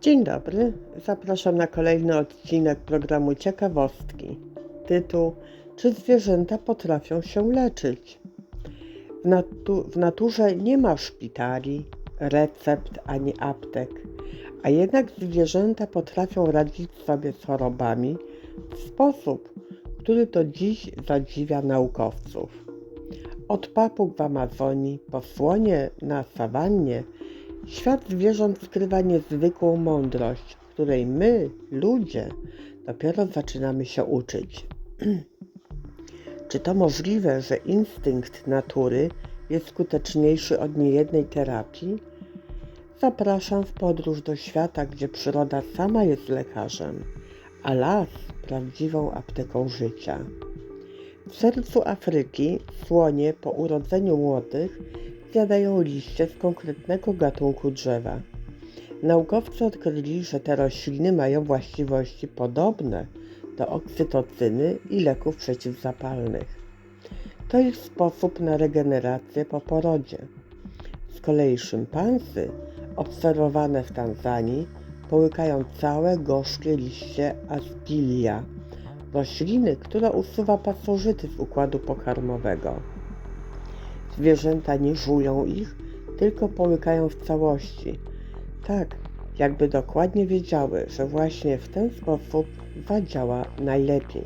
Dzień dobry, zapraszam na kolejny odcinek programu Ciekawostki. Tytuł Czy zwierzęta potrafią się leczyć? W, natu- w naturze nie ma szpitali, recept ani aptek, a jednak zwierzęta potrafią radzić sobie z chorobami w sposób, który do dziś zadziwia naukowców. Od papug w Amazonii po słonie na sawannie Świat zwierząt skrywa niezwykłą mądrość, której my, ludzie, dopiero zaczynamy się uczyć. Czy to możliwe, że instynkt natury jest skuteczniejszy od niejednej terapii? Zapraszam w podróż do świata, gdzie przyroda sama jest lekarzem, a las prawdziwą apteką życia. W sercu Afryki słonie po urodzeniu młodych zjadają liście z konkretnego gatunku drzewa. Naukowcy odkryli, że te rośliny mają właściwości podobne do oksytocyny i leków przeciwzapalnych. To ich sposób na regenerację po porodzie. Z kolei szympansy, obserwowane w Tanzanii, połykają całe gorzkie liście aspilia, rośliny, która usuwa pasożyty z układu pokarmowego. Zwierzęta nie żują ich, tylko połykają w całości. Tak, jakby dokładnie wiedziały, że właśnie w ten sposób zadziała najlepiej.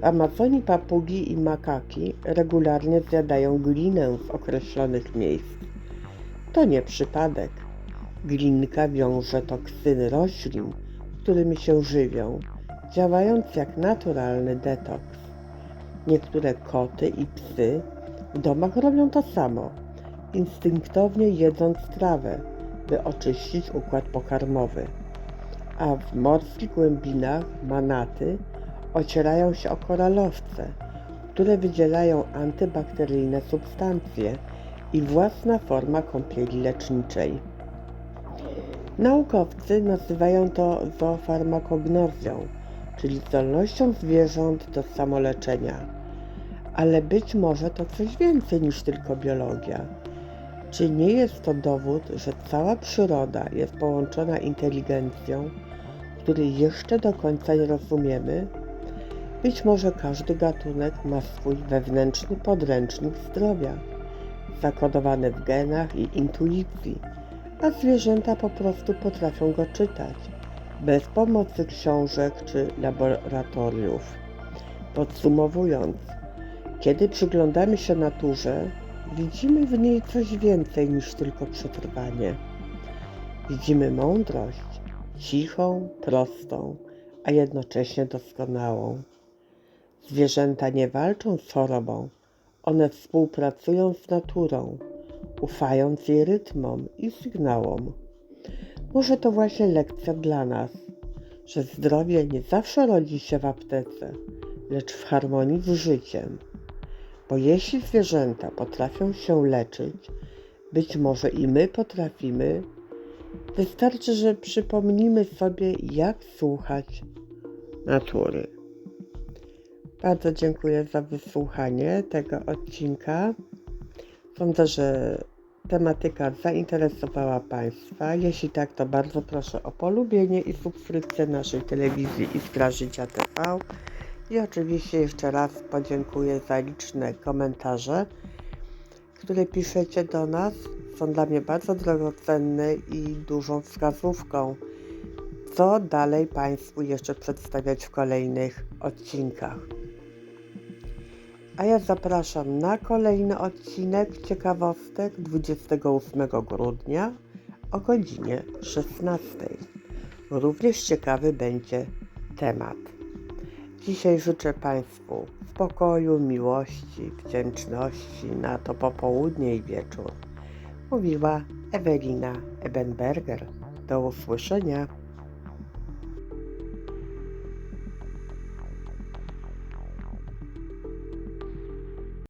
W Amazonii papugi i makaki regularnie zjadają glinę z określonych miejsc. To nie przypadek. Glinka wiąże toksyny roślin, którymi się żywią, działając jak naturalny detoks. Niektóre koty i psy w domach robią to samo, instynktownie jedząc trawę, by oczyścić układ pokarmowy. A w morskich głębinach manaty ocierają się o koralowce, które wydzielają antybakteryjne substancje i własna forma kąpieli leczniczej. Naukowcy nazywają to zoofarmakognozją, czyli zdolnością zwierząt do samoleczenia ale być może to coś więcej niż tylko biologia. Czy nie jest to dowód, że cała przyroda jest połączona inteligencją, której jeszcze do końca nie rozumiemy? Być może każdy gatunek ma swój wewnętrzny podręcznik zdrowia, zakodowany w genach i intuicji, a zwierzęta po prostu potrafią go czytać, bez pomocy książek czy laboratoriów. Podsumowując, kiedy przyglądamy się naturze, widzimy w niej coś więcej niż tylko przetrwanie. Widzimy mądrość, cichą, prostą, a jednocześnie doskonałą. Zwierzęta nie walczą z chorobą, one współpracują z naturą, ufając jej rytmom i sygnałom. Może to właśnie lekcja dla nas, że zdrowie nie zawsze rodzi się w aptece, lecz w harmonii z życiem. Bo jeśli zwierzęta potrafią się leczyć, być może i my potrafimy, wystarczy, że przypomnimy sobie, jak słuchać natury. Bardzo dziękuję za wysłuchanie tego odcinka. Sądzę, że tematyka zainteresowała Państwa. Jeśli tak, to bardzo proszę o polubienie i subskrypcję naszej telewizji Iskra Życia TV. I oczywiście jeszcze raz podziękuję za liczne komentarze, które piszecie do nas. Są dla mnie bardzo drogocenne i dużą wskazówką, co dalej Państwu jeszcze przedstawiać w kolejnych odcinkach. A ja zapraszam na kolejny odcinek ciekawostek 28 grudnia o godzinie 16. Również ciekawy będzie temat. Dzisiaj życzę Państwu spokoju, miłości, wdzięczności na to popołudnie i wieczór. Mówiła Ewelina Ebenberger. Do usłyszenia.